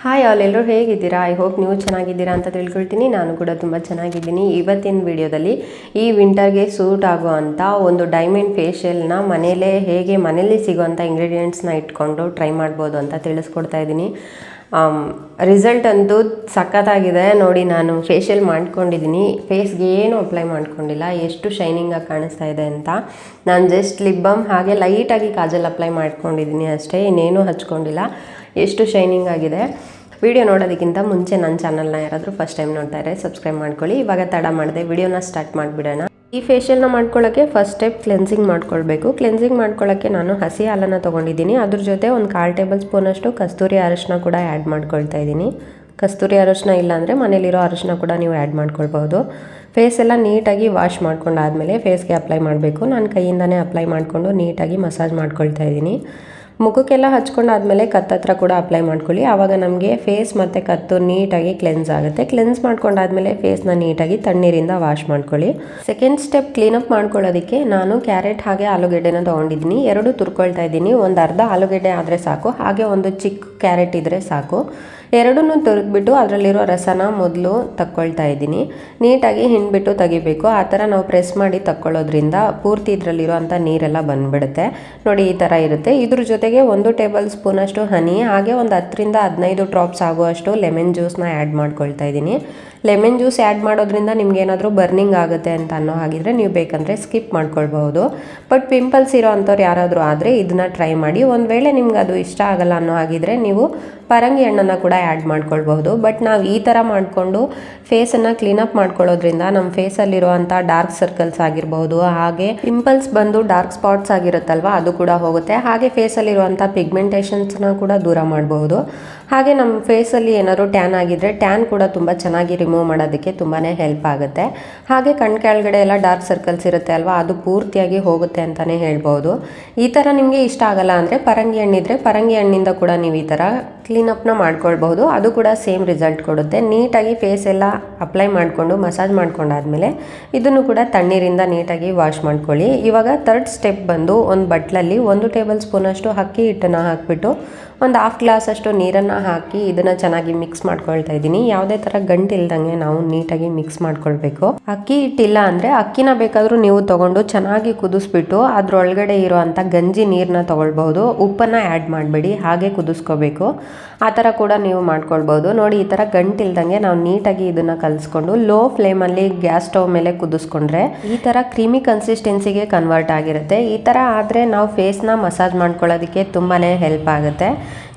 Hi all ಎಲ್ಲರೂ ಹೇಗಿದ್ದೀರಾ? I hope ನೀವು ಚೆನ್ನಾಗಿದ್ದೀರಾ ಅಂತ ತಿಳ್ಕೊಳ್ತೀನಿ. ನಾನು ಕೂಡ ತುಂಬ ಚೆನ್ನಾಗಿದ್ದೀನಿ. ಇವತ್ತಿನ ವಿಡಿಯೋದಲ್ಲಿ ಈ ವಿಂಟರ್ಗೆ ಸೂಟ್ ಆಗುವಂಥ ಒಂದು ಡೈಮಂಡ್ ಫೇಶಿಯಲ್ನ ಮನೇಲೇ ಹೇಗೆ ಮನೇಲಿ ಸಿಗುವಂಥ ಇಂಗ್ರೀಡಿಯೆಂಟ್ಸ್ನ ಇಟ್ಕೊಂಡು ಟ್ರೈ ಮಾಡ್ಬೋದು ಅಂತ ತಿಳಿಸ್ಕೊಡ್ತಾ ಇದ್ದೀನಿ. ರಿಸಲ್ಟ್ ಅಂತೂ ಸಖತ್ತಾಗಿದೆ. ನೋಡಿ, ನಾನು ಫೇಶಿಯಲ್ ಮಾಡ್ಕೊಂಡಿದ್ದೀನಿ. ಫೇಸ್ಗೆ ಏನು ಅಪ್ಲೈ ಮಾಡ್ಕೊಂಡಿಲ್ಲ. ಎಷ್ಟು ಶೈನಿಂಗಾಗಿ ಕಾಣಿಸ್ತಾ ಇದೆ ಅಂತ. ನಾನು ಜಸ್ಟ್ ಲಿಪ್ ಬಾಮ್ ಹಾಗೆ ಲೈಟಾಗಿ ಕಾಜಲ್ ಅಪ್ಲೈ ಮಾಡ್ಕೊಂಡಿದ್ದೀನಿ ಅಷ್ಟೇ. ಇನ್ನೇನು ಹಚ್ಕೊಂಡಿಲ್ಲ. ಎಷ್ಟು ಶೈನಿಂಗ್ ಆಗಿದೆ. ವಿಡಿಯೋ ನೋಡೋದಕ್ಕಿಂತ ಮುಂಚೆ ನನ್ನ ಚಾನಲ್ನ ಯಾರಾದರೂ ಫಸ್ಟ್ ಟೈಮ್ ನೋಡ್ತಾ ಇದ್ದಾರೆ ಸಬ್ಸ್ಕ್ರೈಬ್ ಮಾಡ್ಕೊಳ್ಳಿ. ಇವಾಗ ತಡ ಮಾಡಿದೆ, ವಿಡಿಯೋನ ಸ್ಟಾರ್ಟ್ ಮಾಡಿಬಿಡೋಣ. ಈ ಫೇಶಿಯಲ್ನ ಮಾಡ್ಕೊಳ್ಳೋಕ್ಕೆ ಫಸ್ಟ್ ಸ್ಟೆಪ್ ಕ್ಲೆನ್ಸಿಂಗ್ ಮಾಡ್ಕೊಳ್ಬೇಕು. ಕ್ಲೆನ್ಸಿಂಗ್ ಮಾಡ್ಕೊಳ್ಳೋಕ್ಕೆ ನಾನು ಹಸಿ ಹಾಲನ್ನು ತೊಗೊಂಡಿದ್ದೀನಿ. ಅದ್ರ ಜೊತೆ ಒಂದು ಕಾಲು ಟೇಬಲ್ ಸ್ಪೂನಷ್ಟು ಕಸ್ತೂರಿ ಅರಶಿನ ಕೂಡ ಆ್ಯಡ್ ಮಾಡ್ಕೊಳ್ತಾ ಇದ್ದೀನಿ. ಕಸ್ತೂರಿ ಅರಶಿನ ಇಲ್ಲಾಂದರೆ ಮನೇಲಿರೋ ಅರಶಿನ ಕೂಡ ನೀವು ಆ್ಯಡ್ ಮಾಡ್ಕೊಳ್ಬೋದು ಫೇಸ್ ಎಲ್ಲ ನೀಟಾಗಿ ವಾಶ್ ಮಾಡ್ಕೊಂಡಾದಮೇಲೆ ಫೇಸ್ಗೆ ಅಪ್ಲೈ ಮಾಡಬೇಕು. ನಾನು ಕೈಯಿಂದನೇ ಅಪ್ಲೈ ಮಾಡಿಕೊಂಡು ನೀಟಾಗಿ ಮಸಾಜ್ ಮಾಡ್ಕೊಳ್ತಾ ಇದ್ದೀನಿ. ಮುಖಕ್ಕೆಲ್ಲ ಹಚ್ಕೊಂಡಾದಮೇಲೆ ಕತ್ತತ್ರ ಕೂಡ ಅಪ್ಲೈ ಮಾಡ್ಕೊಳ್ಳಿ. ಆವಾಗ ನಮಗೆ ಫೇಸ್ ಮತ್ತು ಕತ್ತು ನೀಟಾಗಿ ಕ್ಲೆನ್ಸ್ ಆಗುತ್ತೆ. ಕ್ಲೆನ್ಸ್ ಮಾಡ್ಕೊಂಡಾದಮೇಲೆ ಫೇಸ್ನ ನೀಟಾಗಿ ತಣ್ಣೀರಿಂದ ವಾಶ್ ಮಾಡ್ಕೊಳ್ಳಿ. ಸೆಕೆಂಡ್ ಸ್ಟೆಪ್ ಕ್ಲೀನಪ್ ಮಾಡ್ಕೊಳ್ಳೋದಕ್ಕೆ ನಾನು ಕ್ಯಾರೆಟ್ ಹಾಗೆ ಆಲೂಗೆಡ್ಡೆನ ತೊಗೊಂಡಿದ್ದೀನಿ. ಎರಡು ತುರ್ಕೊಳ್ತಾ ಇದ್ದೀನಿ. ಒಂದು ಅರ್ಧ ಆಲೂಗೆಡ್ಡೆ ಆದರೆ ಸಾಕು. ಹಾಗೆ ಒಂದು ಚಿಕ್ಕ ಕ್ಯಾರೆಟ್ ಇದ್ದರೆ ಸಾಕು. ಎರಡನ್ನೂ ತುರಿದ್ಬಿಟ್ಟು ಅದರಲ್ಲಿರೋ ರಸನ ಮೊದಲು ತಕ್ಕೊಳ್ತಾ ಇದ್ದೀನಿ. ನೀಟಾಗಿ ಹಿಂಡ್ಬಿಟ್ಟು ತೆಗಿಬೇಕು. ಆ ಥರ ನಾವು ಪ್ರೆಸ್ ಮಾಡಿ ತಕ್ಕೊಳ್ಳೋದ್ರಿಂದ ಪೂರ್ತಿ ಇದರಲ್ಲಿರೋ ಅಂಥ ನೀರೆಲ್ಲ ಬಂದುಬಿಡುತ್ತೆ. ನೋಡಿ, ಈ ಥರ ಇರುತ್ತೆ. ಇದ್ರ ಜೊತೆಗೆ ಒಂದು ಟೇಬಲ್ ಸ್ಪೂನಷ್ಟು ಹನಿ, ಹಾಗೆ ಒಂದು ಹತ್ತರಿಂದ ಹದಿನೈದು ಡ್ರಾಪ್ಸ್ ಆಗುವಷ್ಟು ಲೆಮನ್ ಜ್ಯೂಸ್ನ ಆ್ಯಡ್ ಮಾಡ್ಕೊಳ್ತಾ ಇದ್ದೀನಿ. ಲೆಮನ್ ಜ್ಯೂಸ್ ಆ್ಯಡ್ ಮಾಡೋದ್ರಿಂದ ನಿಮ್ಗೆ ಏನಾದರೂ ಬರ್ನಿಂಗ್ ಆಗುತ್ತೆ ಅಂತ ಅನ್ನೋ ಹಾಗಿದ್ರೆ ನೀವು ಬೇಕಂದರೆ ಸ್ಕಿಪ್ ಮಾಡ್ಕೊಳ್ಬಹುದು. ಬಟ್ ಪಿಂಪಲ್ಸ್ ಇರೋ ಅಂಥವ್ರು ಯಾರಾದರೂ ಆದರೆ ಇದನ್ನ ಟ್ರೈ ಮಾಡಿ. ಒಂದು ವೇಳೆ ನಿಮ್ಗೆ ಅದು ಇಷ್ಟ ಆಗಲ್ಲ ಅನ್ನೋ ಹಾಗಿದ್ರೆ ನೀವು ಪರಂಗಿ ಹಣ್ಣನ್ನು ಕೂಡ ಆ್ಯಡ್ ಮಾಡ್ಕೊಳ್ಬಹುದು. ಬಟ್ ನಾವು ಈ ಥರ ಮಾಡಿಕೊಂಡು ಫೇಸನ್ನು ಕ್ಲೀನಪ್ ಮಾಡ್ಕೊಳ್ಳೋದ್ರಿಂದ ನಮ್ಮ ಫೇಸಲ್ಲಿರುವಂಥ ಡಾರ್ಕ್ ಸರ್ಕಲ್ಸ್ ಆಗಿರಬಹುದು, ಹಾಗೆ ಪಿಂಪಲ್ಸ್ ಬಂದು ಡಾರ್ಕ್ ಸ್ಪಾಟ್ಸ್ ಆಗಿರುತ್ತಲ್ವ, ಅದು ಕೂಡ ಹೋಗುತ್ತೆ. ಹಾಗೆ ಫೇಸಲ್ಲಿರುವಂಥ ಪಿಗ್ಮೆಂಟೇಷನ್ಸ್ನ ಕೂಡ ದೂರ ಮಾಡಬಹುದು. ಹಾಗೆ ನಮ್ಮ ಫೇಸಲ್ಲಿ ಏನಾದರೂ ಟ್ಯಾನ್ ಆಗಿದ್ರೆ ಟ್ಯಾನ್ ಕೂಡ ತುಂಬ ಚೆನ್ನಾಗಿ ರಿಮೂವ್ ಮಾಡೋದಕ್ಕೆ ತುಂಬಾ ಹೆಲ್ಪ್ ಆಗುತ್ತೆ. ಹಾಗೆ ಕಣ್ ಕೆಳಗಡೆ ಎಲ್ಲ ಡಾರ್ಕ್ ಸರ್ಕಲ್ಸ್ ಇರುತ್ತೆ ಅಲ್ವಾ, ಅದು ಪೂರ್ತಿಯಾಗಿ ಹೋಗುತ್ತೆ ಅಂತಲೇ ಹೇಳ್ಬೋದು ಈ ಥರ ನಿಮಗೆ ಇಷ್ಟ ಆಗಲ್ಲ ಅಂದರೆ ಪರಂಗಿ ಹಣ್ಣಿದ್ರೆ ಪರಂಗಿ ಹಣ್ಣಿಂದ ಕೂಡ ನೀವು ಈ ಥರ ಥರ ಕ್ಲೀನಪ್ನ ಮಾಡ್ಕೊಳ್ಬಹುದು. ಅದು ಕೂಡ ಸೇಮ್ ರಿಸಲ್ಟ್ ಕೊಡುತ್ತೆ. ನೀಟಾಗಿ ಫೇಸ್ ಎಲ್ಲ ಅಪ್ಲೈ ಮಾಡಿಕೊಂಡು ಮಸಾಜ್ ಮಾಡ್ಕೊಂಡಾದ್ಮೇಲೆ ಇದನ್ನು ಕೂಡ ತಣ್ಣೀರಿಂದ ನೀಟಾಗಿ ವಾಶ್ ಮಾಡ್ಕೊಳ್ಳಿ. ಇವಾಗ ತರ್ಡ್ ಸ್ಟೆಪ್ ಬಂದು ಒಂದು ಬಟ್ಲಲ್ಲಿ ಒಂದು ಟೇಬಲ್ ಸ್ಪೂನಷ್ಟು ಅಕ್ಕಿ ಹಿಟ್ಟನ್ನು ಹಾಕಿಬಿಟ್ಟು ಒಂದು ಹಾಫ್ ಗ್ಲಾಸಷ್ಟು ನೀರನ್ನು ಹಾಕಿ ಇದನ್ನು ಚೆನ್ನಾಗಿ ಮಿಕ್ಸ್ ಮಾಡ್ಕೊಳ್ತಾ ಇದ್ದೀನಿ. ಯಾವುದೇ ಥರ ಗಂಟು ಇಲ್ದಂಗೆ ನಾವು ನೀಟಾಗಿ ಮಿಕ್ಸ್ ಮಾಡ್ಕೊಳ್ಬೇಕು. ಅಕ್ಕಿ ಹಿಟ್ಟಿಲ್ಲ ಅಂದರೆ ಅಕ್ಕಿನ ಬೇಕಾದರೂ ನೀವು ತೊಗೊಂಡು ಚೆನ್ನಾಗಿ ಕುದಿಸ್ಬಿಟ್ಟು ಅದರೊಳಗಡೆ ಇರೋವಂಥ ಗಂಜಿ ನೀರನ್ನ ತೊಗೊಳ್ಬಹುದು. ಉಪ್ಪನ್ನು ಆ್ಯಡ್ ಮಾಡಬೇಡಿ. ಹಾಗೆ ಕುದಿಸ್ಕೋಬೇಕು. ಆ ಥರ ಕೂಡ ನೀವು ಮಾಡ್ಕೊಳ್ಬೋದು. ನೋಡಿ, ಈ ಥರ ಗಂಟಿಲ್ದಂಗೆ ನಾವು ನೀಟಾಗಿ ಇದನ್ನು ಕಲಿಸ್ಕೊಂಡು ಲೋ ಫ್ಲೇಮಲ್ಲಿ ಗ್ಯಾಸ್ ಸ್ಟವ್ ಮೇಲೆ ಕುದಿಸ್ಕೊಂಡ್ರೆ ಈ ಥರ ಕ್ರೀಮಿ ಕನ್ಸಿಸ್ಟೆನ್ಸಿಗೆ ಕನ್ವರ್ಟ್ ಆಗಿರುತ್ತೆ. ಈ ಥರ ಆದರೆ ನಾವು ಫೇಸ್ನ ಮಸಾಜ್ ಮಾಡ್ಕೊಳ್ಳೋದಕ್ಕೆ ತುಂಬಾ ಹೆಲ್ಪ್ ಆಗುತ್ತೆ.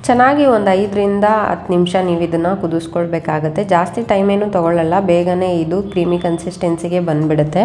ಚೆನ್ನಾಗಿ ಒಂದು ಐದರಿಂದ ಹತ್ತು ನಿಮಿಷ ನೀವು ಇದನ್ನು ಕುದಿಸ್ಕೊಳ್ಬೇಕಾಗತ್ತೆ. ಜಾಸ್ತಿ ಟೈಮ್ ಏನು ತೊಗೊಳ್ಳಲ್ಲ. ಬೇಗನೆ ಇದು ಕ್ರೀಮಿ ಕನ್ಸಿಸ್ಟೆನ್ಸಿಗೆ ಬಂದುಬಿಡುತ್ತೆ.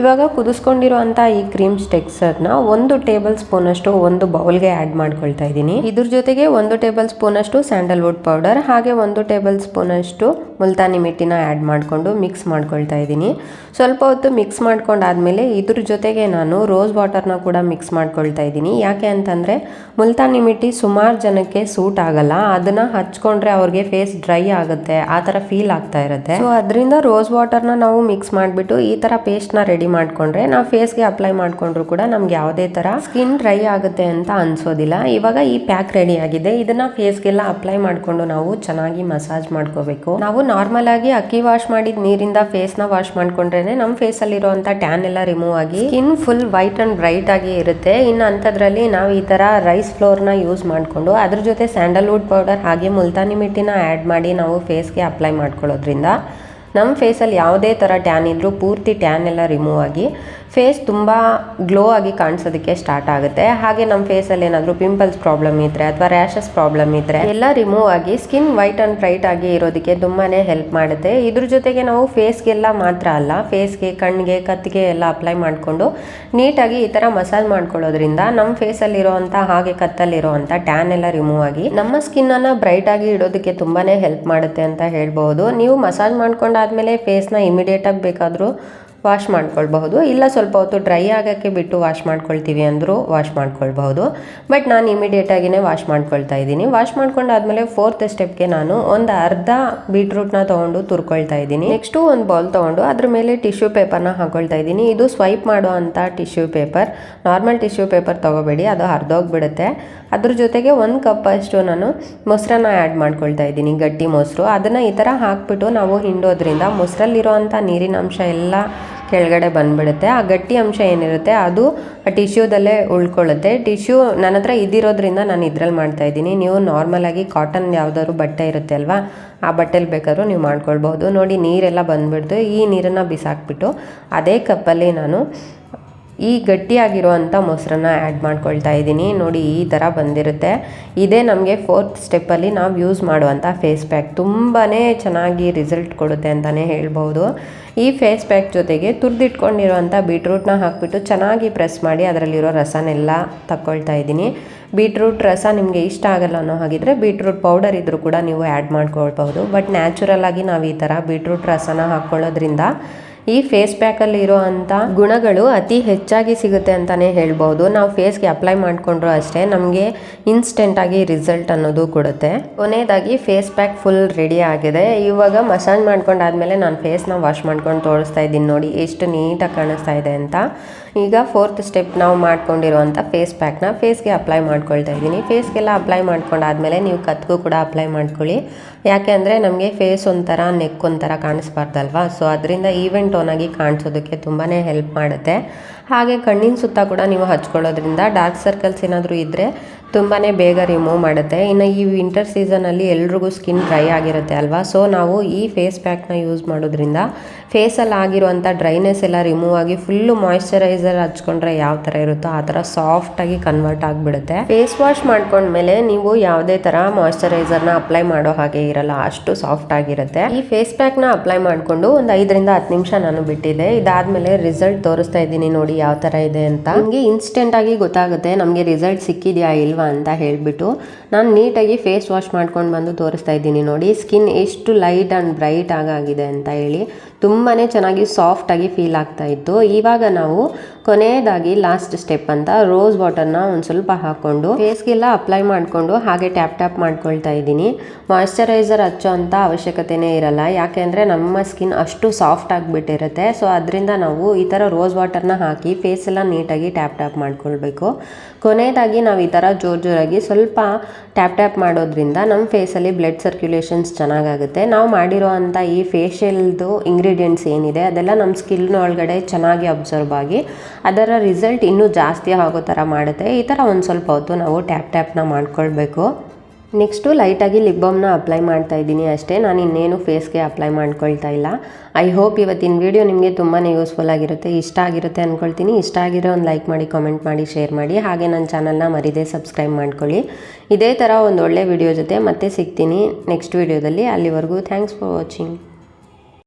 ಇವಾಗ ಕುದಿಸ್ಕೊಂಡಿರುವಂಥ ಈ ಕ್ರೀಮ್ ಸ್ಟೆಕ್ಸರ್ನ ಒಂದು ಟೇಬಲ್ ಸ್ಪೂನಷ್ಟು ಒಂದು ಬೌಲ್ಗೆ ಆ್ಯಡ್ ಮಾಡ್ಕೊಳ್ತಾ ಇದ್ದೀನಿ. ಇದ್ರ ಜೊತೆಗೆ ಒಂದು ಟೇಬಲ್ ಸ್ಪೂನಷ್ಟು ಸ್ಯಾಂಡಲ್ವುಡ್ ಪೌಡರ್ ಹಾಗೆ ಒಂದು ಟೇಬಲ್ ಸ್ಪೂನಷ್ಟು ಮುಲ್ತಾನಿ ಮಿಟ್ಟಿನ ಆ್ಯಡ್ ಮಾಡಿಕೊಂಡು ಮಿಕ್ಸ್ ಮಾಡ್ಕೊಳ್ತಾ ಇದ್ದೀನಿ. ಸ್ವಲ್ಪ ಹೊತ್ತು ಮಿಕ್ಸ್ ಮಾಡ್ಕೊಂಡಾದ್ಮೇಲೆ ಇದ್ರ ಜೊತೆಗೆ ನಾನು ರೋಸ್ ವಾಟರ್ನ ಕೂಡ ಮಿಕ್ಸ್ ಮಾಡ್ಕೊಳ್ತಾ ಇದ್ದೀನಿ. ಯಾಕೆ ಅಂತಂದರೆ ಮುಲ್ತಾನಿ ಮಿಟ್ಟಿ ಸುಮಾರು ಜನಕ್ಕೆ ಸೂಟ್ ಆಗಲ್ಲ, ಅದನ್ನ ಹಚ್ಕೊಂಡ್ರೆ ಅವ್ರಿಗೆ ಫೇಸ್ ಡ್ರೈ ಆಗುತ್ತೆ, ಆ ಥರ ಫೀಲ್ ಆಗ್ತಾ ಇರುತ್ತೆ. ಸೊ ಅದರಿಂದ ರೋಸ್ ವಾಟರ್ನ ನಾವು ಮಿಕ್ಸ್ ಮಾಡಿಬಿಟ್ಟು ಈ ಥರ ನ ರೆಡಿ ಮಾಡ್ಕೊಂಡ್ರೆ ನಾವು ಫೇಸ್ಗೆ ಅಪ್ಲೈ ಮಾಡ್ಕೊಂಡ್ರು ಕೂಡ ನಮ್ಗೆ ಯಾವುದೇ ತರ ಸ್ಕಿನ್ ಡ್ರೈ ಆಗುತ್ತೆ ಅಂತ ಅನ್ಸೋದಿಲ್ಲ. ಇವಾಗ ಈ ಪ್ಯಾಕ್ ರೆಡಿ ಆಗಿದೆ, ಇದನ್ನ ಫೇಸ್ಗೆಲ್ಲ ಅಪ್ಲೈ ಮಾಡ್ಕೊಂಡು ನಾವು ಚೆನ್ನಾಗಿ ಮಸಾಜ್ ಮಾಡ್ಕೋಬೇಕು. ನಾವು ನಾರ್ಮಲ್ ಆಗಿ ಅಕ್ಕಿ ವಾಶ್ ಮಾಡಿದ ನೀರಿಂದ ನ ವಾಶ್ ಮಾಡ್ಕೊಂಡ್ರೇನೆ ನಮ್ಮ ಫೇಸಲ್ಲಿರುವಂಥ ಟ್ಯಾನ್ ಎಲ್ಲ ರಿಮೂವ್ ಆಗಿ skin full white and bright ಆಗಿ ಇರುತ್ತೆ. ಇನ್ನು ಅಂಥದ್ರಲ್ಲಿ ನಾವು ಈ ತರ ರೈಸ್ ಫ್ಲೋರ್ನ ಯೂಸ್ ಮಾಡಿಕೊಂಡು ಅದ್ರ ಜೊತೆ ಸ್ಯಾಂಡಲ್ವುಡ್ ಪೌಡರ್ ಹಾಗೆ ಮುಲ್ತಾನಿ ಮಿಟ್ಟಿನ ಆ್ಯಡ್ ಮಾಡಿ ನಾವು ಫೇಸ್ಗೆ ಅಪ್ಲೈ ಮಾಡ್ಕೊಳ್ಳೋದ್ರಿಂದ ನಮ್ಮ ಫೇಸಲ್ಲಿ ಯಾವುದೇ ಥರ ಟ್ಯಾನ್ ಇದ್ದರೂ ಪೂರ್ತಿ ಟ್ಯಾನ್ ಎಲ್ಲ ರಿಮೂವ್ ಆಗಿ ಫೇಸ್ ತುಂಬ ಗ್ಲೋ ಆಗಿ ಕಾಣಿಸೋದಕ್ಕೆ ಸ್ಟಾರ್ಟ್ ಆಗುತ್ತೆ. ಹಾಗೆ ನಮ್ಮ ಫೇಸಲ್ಲಿ ಏನಾದರೂ ಪಿಂಪಲ್ಸ್ ಪ್ರಾಬ್ಲಮ್ ಇದ್ದರೆ ಅಥವಾ ರ್ಯಾಷಸ್ ಪ್ರಾಬ್ಲಮ್ ಇದ್ದರೆ ಎಲ್ಲ ರಿಮೂವ್ ಆಗಿ ಸ್ಕಿನ್ ವೈಟ್ ಆ್ಯಂಡ್ ಬ್ರೈಟ್ ಆಗಿ ಇರೋದಕ್ಕೆ ತುಂಬಾ ಹೆಲ್ಪ್ ಮಾಡುತ್ತೆ. ಇದ್ರ ಜೊತೆಗೆ ನಾವು ಫೇಸ್ಗೆಲ್ಲ ಮಾತ್ರ ಅಲ್ಲ ಫೇಸ್ಗೆ ಕಣ್ಣಿಗೆ ಕತ್ತಿಗೆ ಎಲ್ಲ ಅಪ್ಲೈ ಮಾಡಿಕೊಂಡು ನೀಟಾಗಿ ಈ ಥರ ಮಸಾಜ್ ಮಾಡ್ಕೊಳ್ಳೋದ್ರಿಂದ ನಮ್ಮ ಫೇಸಲ್ಲಿರೋವಂಥ ಹಾಗೆ ಕತ್ತಲ್ಲಿರೋವಂಥ ಟ್ಯಾನ್ ಎಲ್ಲ ರಿಮೂವ್ ಆಗಿ ನಮ್ಮ ಸ್ಕಿನ್ನನ್ನು ಆಗಿ ಇಡೋದಕ್ಕೆ ತುಂಬಾ ಹೆಲ್ಪ್ ಮಾಡುತ್ತೆ ಅಂತ ಹೇಳ್ಬೋದು ನೀವು ಮಸಾಜ್ ಮಾಡ್ಕೊಂಡಾದ್ಮೇಲೆ ಫೇಸ್ನ ಇಮಿಡಿಯೇಟಾಗಿ ಬೇಕಾದರೂ ವಾಶ್ ಮಾಡ್ಕೊಳ್ಬಹುದು. ಇಲ್ಲ ಸ್ವಲ್ಪ ಹೊತ್ತು ಡ್ರೈ ಆಗೋಕ್ಕೆ ಬಿಟ್ಟು ವಾಶ್ ಮಾಡ್ಕೊಳ್ತೀವಿ ಅಂದರೂ ವಾಶ್ ಮಾಡ್ಕೊಳ್ಬಹುದು. ಬಟ್ ನಾನು ಇಮಿಡಿಯೇಟಾಗಿಯೇ ವಾಶ್ ಮಾಡ್ಕೊಳ್ತಾ ಇದ್ದೀನಿ. ವಾಶ್ ಮಾಡ್ಕೊಂಡಾದ್ಮೇಲೆ ಫೋರ್ತ್ ಸ್ಟೆಪ್ಗೆ ನಾನು ಒಂದು ಅರ್ಧ ಬೀಟ್ರೂಟ್ನ ತೊಗೊಂಡು ತುರ್ಕೊಳ್ತಾ ಇದ್ದೀನಿ. ನೆಕ್ಸ್ಟು ಒಂದು ಬೌಲ್ ತೊಗೊಂಡು ಅದ್ರ ಮೇಲೆ ಟಿಶ್ಯೂ ಪೇಪರ್ನ ಹಾಕೊಳ್ತಾ ಇದ್ದೀನಿ. ಇದು ಸ್ವೈಪ್ ಮಾಡೋ ಅಂಥ tissue paper. Normal tissue paper ತೊಗೋಬೇಡಿ, ಅದು ಹರಿದೋಗ್ಬಿಡುತ್ತೆ. ಅದ್ರ ಜೊತೆಗೆ ಒಂದು ಕಪ್ ಅಷ್ಟು ನಾನು ಮೊಸರನ್ನ ಆ್ಯಡ್ ಮಾಡ್ಕೊಳ್ತಾ ಇದ್ದೀನಿ, ಗಟ್ಟಿ ಮೊಸರು. ಅದನ್ನು ಈ ಥರ ಹಾಕ್ಬಿಟ್ಟು ನಾವು ಹಿಂಡೋದ್ರಿಂದ ಮೊಸರಲ್ಲಿರೋ ಅಂಥ ನೀರಿನ ಅಂಶ ಎಲ್ಲ ಕೆಳಗಡೆ ಬಂದ್ಬಿಡುತ್ತೆ. ಆ ಗಟ್ಟಿ ಅಂಶ ಏನಿರುತ್ತೆ ಅದು ಟಿಶ್ಯೂದಲ್ಲೇ ಉಳ್ಕೊಳ್ಳುತ್ತೆ. ಟಿಶ್ಯೂ ನನ್ನ ಹತ್ರ ಇದಿರೋದ್ರಿಂದ ನಾನು ಇದ್ರಲ್ಲಿ ಮಾಡ್ತಾ ಇದ್ದೀನಿ. ನೀವು ನಾರ್ಮಲಾಗಿ ಕಾಟನ್ ಯಾವುದಾದ್ರು ಬಟ್ಟೆ ಇರುತ್ತೆ ಅಲ್ವಾ? ಆ ಬಟ್ಟೆಲಿ ಬೇಕಾದ್ರೂ ನೀವು ಮಾಡ್ಕೊಳ್ಬೋದು ನೋಡಿ, ನೀರೆಲ್ಲ ಬಂದ್ಬಿಡ್ತು. ಈ ನೀರನ್ನು ಬಿಸಾಕ್ಬಿಟ್ಟು ಅದೇ ಕಪ್ಪಲ್ಲಿ ನಾನು ಈ ಗಟ್ಟಿಯಾಗಿರುವಂಥ ಮೊಸರನ್ನ ಆ್ಯಡ್ ಮಾಡ್ಕೊಳ್ತಾ ಇದ್ದೀನಿ. ನೋಡಿ, ಈ ಥರ ಬಂದಿರುತ್ತೆ. ಇದೇ ನಮಗೆ ಫೋರ್ತ್ ಸ್ಟೆಪ್ಪಲ್ಲಿ ನಾವು ಯೂಸ್ ಮಾಡುವಂಥ ಫೇಸ್ ಪ್ಯಾಕ್ ತುಂಬಾ ಚೆನ್ನಾಗಿ ರಿಸಲ್ಟ್ ಕೊಡುತ್ತೆ ಅಂತಲೇ ಹೇಳ್ಬೋದು. ಈ ಫೇಸ್ ಪ್ಯಾಕ್ ಜೊತೆಗೆ ತುರಿದಿಟ್ಕೊಂಡಿರುವಂಥ ಬೀಟ್ರೂಟ್ನ ಹಾಕ್ಬಿಟ್ಟು ಚೆನ್ನಾಗಿ ಪ್ರೆಸ್ ಮಾಡಿ ಅದರಲ್ಲಿರೋ ರಸನೆಲ್ಲ ತಕ್ಕೊಳ್ತಾ ಇದ್ದೀನಿ. ಬೀಟ್ರೂಟ್ ರಸ ನಿಮಗೆ ಇಷ್ಟ ಆಗಲ್ಲ ಅನ್ನೋ ಹಾಗಿದ್ರೆ ಬೀಟ್ರೂಟ್ ಪೌಡರ್ ಇದ್ದರೂ ಕೂಡ ನೀವು ಆ್ಯಡ್ ಮಾಡ್ಕೊಳ್ಬಹುದು. ಬಟ್ ನ್ಯಾಚುರಲ್ ಆಗಿ ನಾವು ಈ ಥರ ಬೀಟ್ರೂಟ್ ರಸನ ಹಾಕ್ಕೊಳ್ಳೋದ್ರಿಂದ ಈ ಫೇಸ್ ಪ್ಯಾಕಲ್ಲಿ ಇರೋ ಅಂಥ ಗುಣಗಳು ಅತಿ ಹೆಚ್ಚಾಗಿ ಸಿಗುತ್ತೆ ಅಂತಾನೆ ಹೇಳ್ಬಹುದು ನಾವು ಫೇಸ್ಗೆ ಅಪ್ಲೈ ಮಾಡಿಕೊಂಡ್ರು ಅಷ್ಟೇ, ನಮಗೆ ಇನ್ಸ್ಟೆಂಟಾಗಿ ರಿಸಲ್ಟ್ ಅನ್ನೋದು ಕೊಡುತ್ತೆ. ಕೊನೆಯದಾಗಿ ಫೇಸ್ ಪ್ಯಾಕ್ ಫುಲ್ ರೆಡಿ ಆಗಿದೆ. ಇವಾಗ ಮಸಾಜ್ ಮಾಡ್ಕೊಂಡಾದ್ಮೇಲೆ ನಾನು ಫೇಸ್ನ ವಾಶ್ ಮಾಡ್ಕೊಂಡು ತೋರಿಸ್ತಾ ಇದ್ದೀನಿ ನೋಡಿ, ಎಷ್ಟು ನೀಟಾಗಿ ಕಾಣಿಸ್ತಾ ಇದೆ ಅಂತ. ಈಗ ಫೋರ್ತ್ ಸ್ಟೆಪ್ ನಾವು ಮಾಡ್ಕೊಂಡಿರುವಂಥ ಫೇಸ್ ಪ್ಯಾಕ್ನ ಫೇಸ್ಗೆ ಅಪ್ಲೈ ಮಾಡ್ಕೊಳ್ತಾ ಇದ್ದೀನಿ. ಫೇಸ್ಗೆಲ್ಲ ಅಪ್ಲೈ ಮಾಡ್ಕೊಂಡಾದ್ಮೇಲೆ ನೀವು ಕತ್ಗೂ ಕೂಡ ಅಪ್ಲೈ ಮಾಡ್ಕೊಳ್ಳಿ. ಯಾಕೆ ಅಂದರೆ ನಮಗೆ ಫೇಸ್ ಒಂಥರ ನೆಕ್ ಒಂಥರ ಕಾಣಿಸ್ಬಾರ್ದಲ್ವಾ? ಸೊ ಅದರಿಂದ ಈವೆಂಟ್ ಆಗಿ ಕಾಣಿಸೋದಕ್ಕೆ ತುಂಬಾ ಹೆಲ್ಪ್ ಮಾಡುತ್ತೆ. ಹಾಗೆ ಕಣ್ಣಿನ ಸುತ್ತ ಕೂಡ ನೀವು ಹಚ್ಕೊಳ್ಳೋದ್ರಿಂದ ಡಾರ್ಕ್ ಸರ್ಕಲ್ಸ್ ಏನಾದರೂ ಇದ್ದರೆ ತುಂಬಾ ಬೇಗ ರಿಮೂವ್ ಮಾಡುತ್ತೆ. ಇನ್ನು ಈ ವಿಂಟರ್ ಸೀಸನಲ್ಲಿ ಎಲ್ರಿಗೂ ಸ್ಕಿನ್ ಡ್ರೈ ಆಗಿರುತ್ತೆ ಅಲ್ವಾ? ಸೊ ನಾವು ಈ ಫೇಸ್ ಪ್ಯಾಕ್ನ ಯೂಸ್ ಮಾಡೋದ್ರಿಂದ ಫೇಸಲ್ಲಿ ಆಗಿರುವಂಥ ಡ್ರೈನೆಸ್ ಎಲ್ಲ ರಿಮೂವ್ ಆಗಿ ಫುಲ್ಲು ಮಾಯಿಶ್ಚರೈಸರ್ ಹಚ್ಕೊಂಡ್ರೆ ಯಾವ ಥರ ಇರುತ್ತೋ ಆ ಥರ ಸಾಫ್ಟಾಗಿ ಕನ್ವರ್ಟ್ ಆಗಿಬಿಡುತ್ತೆ. ಫೇಸ್ ವಾಶ್ ಮಾಡ್ಕೊಂಡ್ಮೇಲೆ ನೀವು ಯಾವುದೇ ಥರ ಮಾಯಿಶ್ಚರೈಸರ್ನ ಅಪ್ಲೈ ಮಾಡೋ ಹಾಗೆ ಇರಲ್ಲ. ಅಷ್ಟು ಸಾಫ್ಟ್ ಆಗಿರುತ್ತೆ. ಈ ಫೇಸ್ ಪ್ಯಾಕ್ನ ಅಪ್ಲೈ ಮಾಡಿಕೊಂಡು ಒಂದು ಐದರಿಂದ ಹತ್ತು ನಿಮಿಷ ನಾನು ಬಿಟ್ಟಿದ್ದೆ. ಇದಾದಮೇಲೆ ರಿಸಲ್ಟ್ ತೋರಿಸ್ತಾ ಇದ್ದೀನಿ ನೋಡಿ ಯಾವ ಥರ ಇದೆ ಅಂತ. ನಿಮಗೆ ಇನ್ಸ್ಟೆಂಟಾಗಿ ಗೊತ್ತಾಗುತ್ತೆ ನಮಗೆ ರಿಸಲ್ಟ್ ಸಿಕ್ಕಿದೆಯಾ ಇಲ್ವಾ ಅಂತ ಹೇಳಿಬಿಟ್ಟು ನಾನು ನೀಟಾಗಿ ಫೇಸ್ ವಾಶ್ ಮಾಡ್ಕೊಂಡು ಬಂದು ತೋರಿಸ್ತಾ ಇದ್ದೀನಿ ನೋಡಿ. ಸ್ಕಿನ್ ಎಷ್ಟು ಲೈಟ್ ಆ್ಯಂಡ್ ಬ್ರೈಟ್ ಆಗಾಗಿದೆ ಅಂತ ಹೇಳಿ ತುಂಬಾ ಚೆನ್ನಾಗಿ ಸಾಫ್ಟಾಗಿ ಫೀಲ್ ಆಗ್ತಾ ಇತ್ತು. ಇವಾಗ ನಾವು ಕೊನೆಯದಾಗಿ ಲಾಸ್ಟ್ ಸ್ಟೆಪ್ ಅಂತ ರೋಸ್ ವಾಟರ್ನ ಒಂದು ಸ್ವಲ್ಪ ಹಾಕ್ಕೊಂಡು ಫೇಸ್ಗೆಲ್ಲ ಅಪ್ಲೈ ಮಾಡಿಕೊಂಡು ಹಾಗೆ ಟ್ಯಾಪ್ ಟ್ಯಾಪ್ ಮಾಡ್ಕೊಳ್ತಾ ಇದ್ದೀನಿ. ಮಾಯಿಶ್ಚರೈಸರ್ ಹಚ್ಚೋ ಅಂತ ಅವಶ್ಯಕತೆನೇ ಇರಲ್ಲ. ಯಾಕೆಂದರೆ ನಮ್ಮ ಸ್ಕಿನ್ ಅಷ್ಟು ಸಾಫ್ಟ್ ಆಗಿಬಿಟ್ಟಿರುತ್ತೆ. ಸೊ ಅದರಿಂದ ನಾವು ಈ ಥರ ರೋಸ್ ವಾಟರ್ನ ಹಾಕಿ ಫೇಸ್ ಎಲ್ಲ ನೀಟಾಗಿ ಟ್ಯಾಪ್ ಟ್ಯಾಪ್ ಮಾಡ್ಕೊಳ್ಬೇಕು. ಕೊನೆಯದಾಗಿ ನಾವು ಈ ಥರ ಜೋರು ಜೋರಾಗಿ ಸ್ವಲ್ಪ ಟ್ಯಾಪ್ ಟ್ಯಾಪ್ ಮಾಡೋದ್ರಿಂದ ನಮ್ಮ ಫೇಸಲ್ಲಿ ಬ್ಲಡ್ ಸರ್ಕ್ಯುಲೇಷನ್ಸ್ ಚೆನ್ನಾಗಾಗುತ್ತೆ. ನಾವು ಮಾಡಿರೋ ಅಂಥ ಈ ಫೇಶಿಯಲ್ದು ಇಂಗ್ರೀಡಿಯೆಂಟ್ಸ್ ಏನಿದೆ ಅದೆಲ್ಲ ನಮ್ಮ ಸ್ಕಿನ್ ಒಳಗಡೆ ಚೆನ್ನಾಗಿ ಅಬ್ಸರ್ವ್ ಆಗಿ ಅದರ ರಿಸಲ್ಟ್ ಇನ್ನೂ ಜಾಸ್ತಿ ಆಗೋ ಥರ ಮಾಡುತ್ತೆ. ಈ ಥರ ಒಂದು ಸ್ವಲ್ಪ ಹೊತ್ತು ನಾವು ಟ್ಯಾಪ್ ಟ್ಯಾಪ್ನ ಮಾಡ್ಕೊಳ್ಬೇಕು. ನೆಕ್ಸ್ಟು ಲೈಟಾಗಿ ಲಿಪ್ ಬಾಮ್ನ ಅಪ್ಲೈ ಮಾಡ್ತಾ ಇದ್ದೀನಿ ಅಷ್ಟೇ. ನಾನು ಇನ್ನೇನು ಫೇಸ್ಗೆ ಅಪ್ಲೈ ಮಾಡ್ಕೊಳ್ತಾ ಇಲ್ಲ. ಐ ಹೋಪ್ ಇವತ್ತಿನ ವಿಡಿಯೋ ನಿಮಗೆ ತುಂಬಾ ಯೂಸ್ಫುಲ್ ಆಗಿರುತ್ತೆ, ಇಷ್ಟ ಆಗಿರುತ್ತೆ ಅಂದ್ಕೊಳ್ತೀನಿ ಇಷ್ಟ ಆಗಿರೋ ಒಂದು ಲೈಕ್ ಮಾಡಿ ಕಾಮೆಂಟ್ ಮಾಡಿ ಶೇರ್ ಮಾಡಿ. ಹಾಗೆ ನನ್ನ ಚಾನಲ್ನ ಮರಿದೇ ಸಬ್ಸ್ಕ್ರೈಬ್ ಮಾಡ್ಕೊಳ್ಳಿ. ಇದೇ ಥರ ಒಂದು ಒಳ್ಳೆ ವಿಡಿಯೋ ಜೊತೆ ಮತ್ತೆ ಸಿಗ್ತೀನಿ ನೆಕ್ಸ್ಟ್ ವಿಡಿಯೋದಲ್ಲಿ ಅಲ್ಲಿವರೆಗೂ ಥ್ಯಾಂಕ್ಸ್ ಫಾರ್ ವಾಚಿಂಗ್